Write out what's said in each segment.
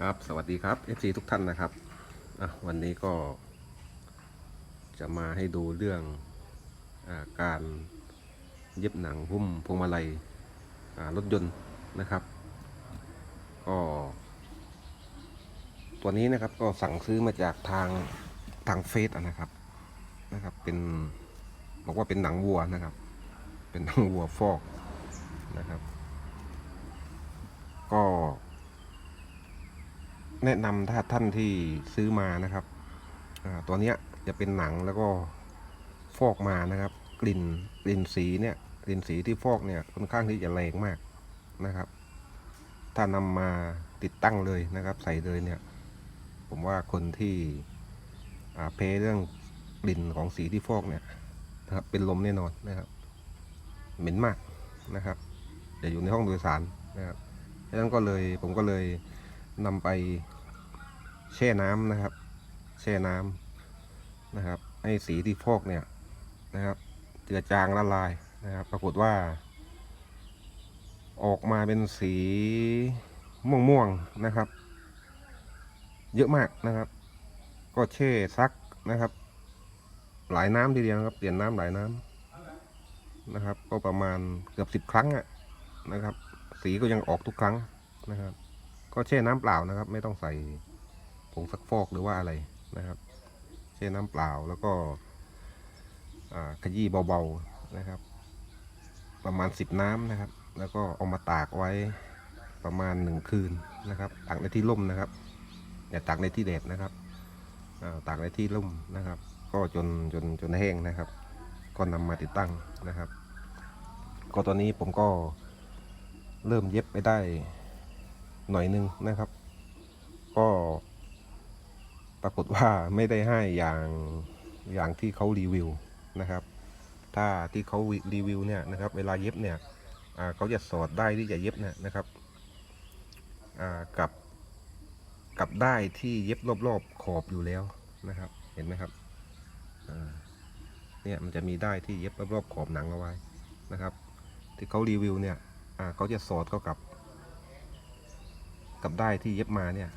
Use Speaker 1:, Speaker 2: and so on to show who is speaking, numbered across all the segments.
Speaker 1: ครับสวัสดีครับ FC ทุกท่านนะครับวันนี้ก็จะมาให้ดูเรื่องอาการเย็บหนังหุ้มพวงมาลัยรถยนต์นะครับ ก็ตัวนี้นะครับก็สั่งซื้อมาจากทางทางเฟซอะนะครับนะครับเป็นบอกว่าเป็นหนังวัวนะครับ เป็นหนังวัวฟอกนะครับ ก็ แนะนำถ้าท่านที่ซื้อมานะครับตัวเนี้ยจะเป็นหนังแล้วก็ฟอกมานะครับ กลิ่นกลิ่นสีเนี่ยกลิ่นสีที่ฟอกเนี่ยค่อนข้างที่จะแรงมากนะครับ ถ้านำมาติดตั้งเลยนะครับ ใส่เลยเนี่ย ผมว่าคนที่เพเรื่องกลิ่นของสีที่ฟอกเนี่ยนะครับเป็นลมแน่นอนนะครับ เหม็นมากนะครับจะอยู่ในห้องโดยสารนะครับดังนั้นก็เลยผมก็เลยนำไป แช่น้ำนะครับ แช่น้ำนะครับ ให้สีที่ฟอกเนี่ยนะครับเจือจางละลายนะครับ ปรากฏว่า ออกมาเป็นสีม่วงๆนะครับ เยอะมากนะครับ ก็แช่ซักนะครับ หลายน้ำทีเดียวนะครับ เปลี่ยนน้ำหลายน้ำนะครับ ก็ประมาณเกือบสิบครั้งอะนะครับ สีก็ยังออกทุกครั้งนะครับ ก็แช่น้ำเปล่านะครับ ไม่ต้องใส่ ผงซักฟอกหรือว่าอะไรนะครับแช่น้ำเปล่าแล้วก็ขยี้เบาๆนะครับ ประมาณสิบน้ำนะครับ แล้วก็เอามาตากไว้ประมาณหนึ่งคืนนะครับตากในที่ร่มนะครับอย่าตากในที่แดดนะครับตากในที่ร่มนะครับ ก็จนจนจนแห้งนะครับ ก็นำมาติดตั้งนะครับ ก็ตอนนี้ผมก็เริ่มเย็บไปได้หน่อยหนึงนะครับ ปรากฏว่าไม่ได้ให้อย่างอย่างที่เขารีวิวนะครับ ถ้าที่เขารีวิวเนี่ยนะครับ เวลาเย็บเนี่ยเขาจะสอดได้ที่จะเย็บเนี่ยนะครับกับกับได้ที่เย็บรอบๆขอบอยู่แล้วนะครับ เห็นไหมครับเนี่ยมันจะมีได้ที่เย็บรอบๆขอบหนังเอาไว้นะครับ ที่เขารีวิวเนี่ยเขาจะสอดเข้ากับ กับได้ที่เย็บมาเนี่ย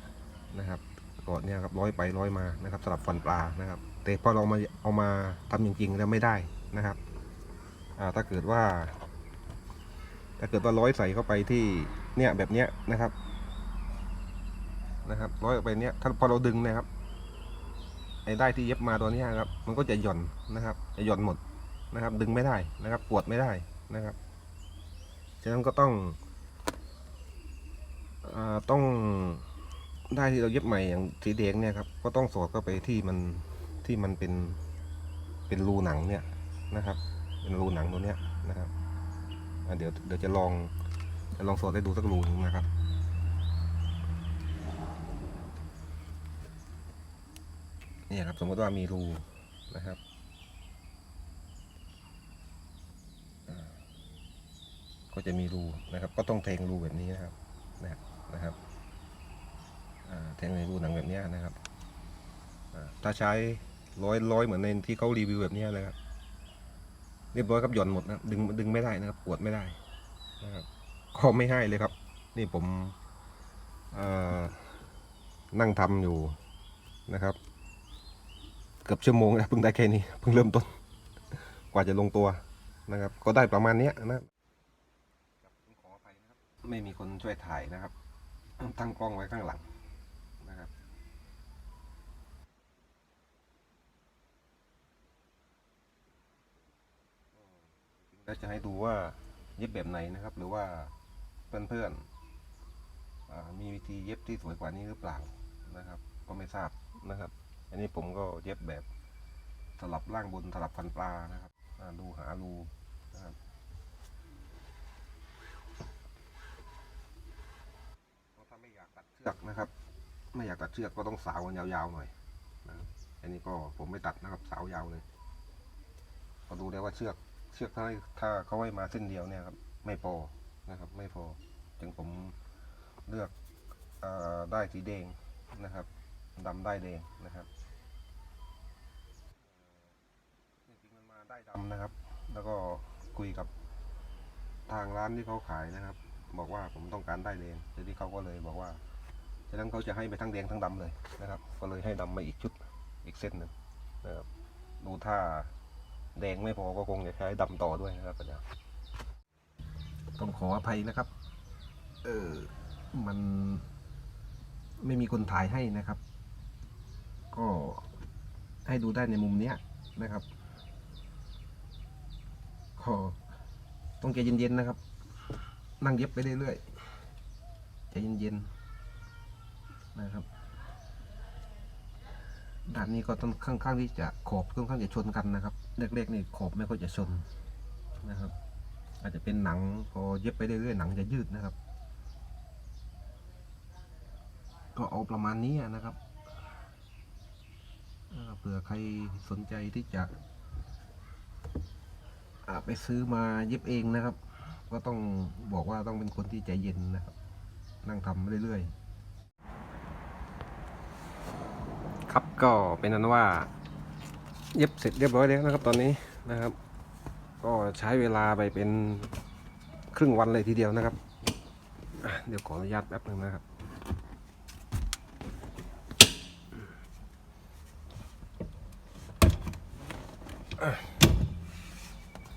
Speaker 1: นะครับ ก็เนี่ยครับร้อยไปร้อยมานะครับสำหรับฟันปลานะครับ แต่พอเรามาเอามาทำจริงๆแล้วไม่ได้นะครับถ้าเกิดว่า ถ้าเกิดว่าร้อยใส่เข้าไปที่เนี่ยแบบเนี้ยนะครับ นะครับร้อยออกไปเนี้ยถ้าพอเราดึงนะครับไอ้ได้ที่เย็บมาตัวเนี้ยครับ มันก็จะหย่อนนะครับ จะหย่อนหมดนะครับ ดึงไม่ได้นะครับ ปวดไม่ได้นะครับฉะนั้นก็ต้องอต้อง ได้ที่เราเย็บใหม่อย่างสีแดงเนี่ยครับ ก็ต้องสอดเข้าไปที่มันที่มันเป็นเป็นรูหนังเนี่ยนะครับ เป็นรูหนังตัวเนี้ยนะครับเดี๋ยวเดี๋ยวจะลองจะลองสอดให้ดูสักรูหนึงนะครับนี่ครับสมมติว่ามีรูนะครับก็จะมีรูนะครับ ก็ต้องแทงรูแบบนี้นะครับนะครับ แทงในรูหนังแบบนี้นะครับถ้าใช้ร้อยร้อยเหมือนในที่เขารีวิวแบบนี้ยนะครับเรียบร้อยครับหย่อนหมดนะดึงดึงไม่ได้นะครับปวดไม่ได้นะครับก็ไม่ให้เลยครับ นี่ผมนั่งทำอยู่นะครับ เกือบชั่วโมงแล้วเพิ่งได้แค่นี้เพิ่งเริ่มต้น กว่าจะลงตัวนะครับ ก็ได้ประมาณนี้นะไม่มีคนช่วยถ่ายนะครับ ตั้งกล้องไว้ข้างหลังนะครับ แล้วจะให้ดูว่าเย็บแบบไหนนะครับ หรือว่าเพื่อนๆอ่ามีวิธีเย็บที่สวยกว่านี้หรือเปล่านะครับ ก็ไม่ทราบนะครับ อันนี้ผมก็เย็บแบบสลับล่างบนสลับฟันปลานะครับดูหารูนะครับถ้าไม่อยากตัดเชือกนะครับ ไม่อยากตัดเชือกก็ต้องสาวกันยาวๆหน่อยนะครับอันนี้ก็ผมไม่ตัดนะครับสาวยาวเลย ก็ดูได้ว่าเชือก เชือกถ้าถ้าเขาให้มาเส้นเดียวเนี่ยครับไม่พอนะครับไม่พอจึงผมเลือกอได้สีแดงนะครับดำได้แดงนะครับจริงๆมันมาได้ดำนะครับ แล้วก็คุยกับทางร้านที่เขาขายนะครับ บอกว่าผมต้องการได้แดงทีนี้เขาก็เลยบอกว่าฉะนั้นเขาจะให้ไปทั้งแดงทั้งดำเลยนะครับ ก็เลยให้ดำมาอีกชุดอีกเส้นหนึ่งนะครับดูถ้า แดงไม่พอก็คงจะใช้ดำต่อด้วยนะครับอาจารย์ต้องขออภัยนะครับ เออมันไม่มีคนถ่ายให้นะครับ ก็ให้ดูได้ในมุมเนี้ยนะครับก็ต้องใจเย็นๆนะครับ นั่งเย็บไปเรื่อยๆใจเย็นๆนะครับ ด้านนี้ก็ต้องค่อนข้างที่จะขอบค่อนข้างจะชนกันนะครับเล็กๆนี่ขอบไม่ค่อยจะชนนะครับ อาจจะเป็นหนังพอเย็บไปเรื่อยๆหนังจะยืดนะครับ ก็เอาประมาณนี้นะครับเผื่อใครสนใจที่จะไปซื้อมาเย็บเองนะครับ ก็ต้องบอกว่าต้องเป็นคนที่ใจเย็นนะครับ นั่งทำเรื่อยๆ ครับก็เป็นนั้นว่า เย็บเสร็จเรียบร้อยแล้วนะครับตอนนี้นะครับ ก็ใช้เวลาไปเป็นครึ่งวันเลยทีเดียวนะครับ เดี๋ยวขออนุญาตแป๊บหนึงนะครับ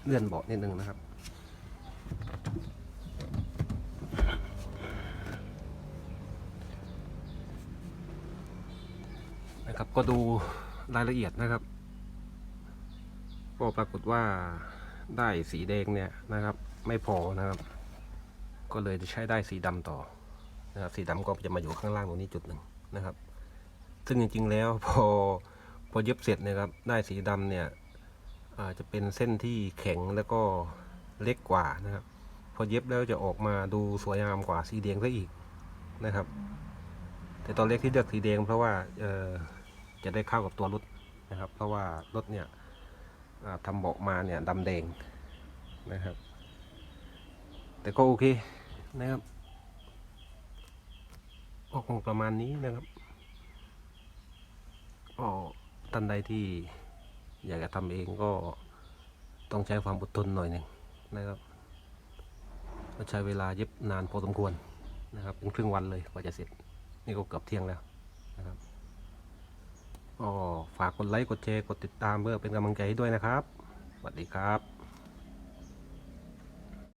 Speaker 1: เลื่อนเบาะนิดนึงนะครับ ครับก็ดูรายละเอียดนะครับ ก็ปรากฏว่าได้สีแดงเนี่ยนะครับ ไม่พอนะครับ ก็เลยจะใช้ได้สีดำต่อนะครับสีดำก็จะมาอยู่ข้างล่างตรงนี้จุดหนึ่งนะครับ ซึ่งจริงๆแล้วพอพอเย็บเสร็จเนะครับ ได้สีดำเนี่ยอาจจะเป็นเส้นที่แข็งแล้วก็เล็กกว่านะครับ พอเย็บแล้วจะออกมาดูสวยงามกว่าสีแดงซะอีกนะครับ แต่ตอนเล็กที่เลือกสีแดงเพราะว่าเอ จะได้เข้ากับตัวรถนะครับ เพราะว่ารถเนี่ยอ่าทำเบาะมาเนี่ยดำแดงนะครับ แต่ก็โอเคนะครับก็คงประมาณนี้นะครับก็ท่านใดที่อยากจะทำเองก็ต้องใช้ความอดทนหน่อยหนึ่งนะครับก็ใช้เวลาเย็บนานพอสมควรนะครับเป็นครึ่งวันเลยกว่าจะเสร็จ นี่ก็เกือบเที่ยงแล้วนะครับ ก็ฝากกดไลค์ กดแชร์ กดติดตามเพื่อเป็นกำลังใจให้ด้วยนะครับ สวัสดีครับ